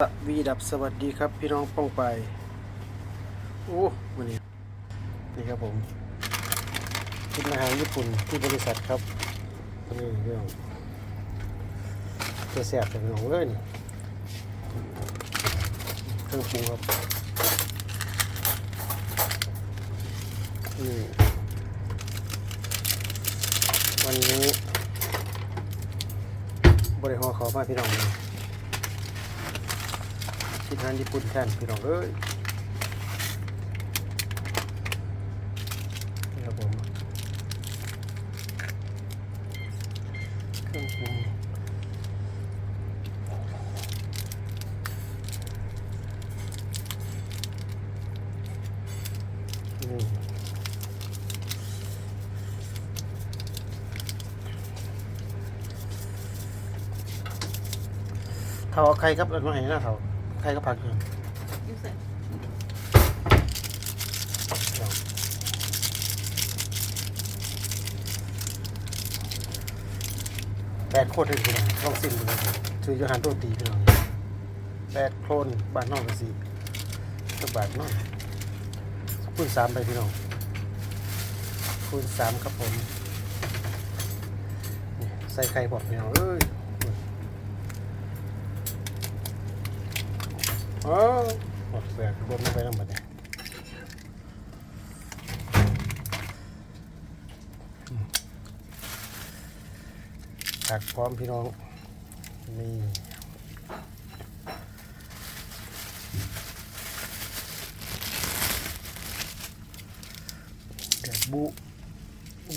สวีดับสวัสดีครับพี่น้องป้องไป โอ้วันนี้นี่ครับผมกินอาหารญี่ปุ่นที่บริษัทครับนี่เรื่องจะแสบแต่พี่น้องเลยนี่เครื่องปรุงครับนี่วันนี้บริหารขอมาพี่น้องเลย กินอาหารญี่ปุ่นแทนพี่น้องเอ้ยนี่ครับผมเครื่องปรุงนี่เขาเอาใครครับเอามาให้นะเขา ใครก็ผักอยู่ยูเซนแปดโคตรเลยพี่น้องลองซิมดูนะครับชื่อยูฮันโตตีพี่น้องแปดโคลนบ้านนอกกันสิสักบาทเน้อยคูณสามไปพี่น้องคูณสามครับผมนี่ใส่ไข่บอกพี่น้องเอ้ย อ๋อหมดเปลือกรวมลงไปทั้งหมดเนี่ยผักพร้อมพี่น้อง นี่เดี๋ยวบุ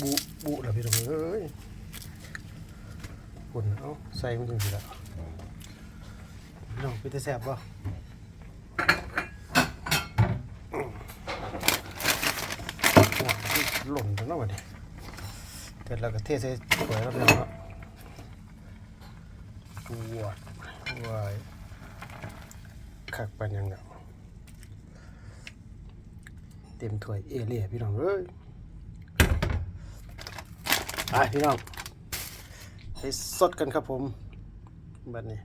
บุ บุแล้วพี่น้องเอ้ยคุณเอาใส่มันจังสิละพี่น้องพี่จะแซ่บป่ะ หล่นจังเนาะวันนี้เสร็จแล้วก็เทใส่ถ้วยแล้วน้องเนาะปวดวายคักปันยังเนาะเต็มถ้วยเอเลี่ยพี่น้องเอ้ยไปพี่น้องไปสดกันครับผมบัดนี้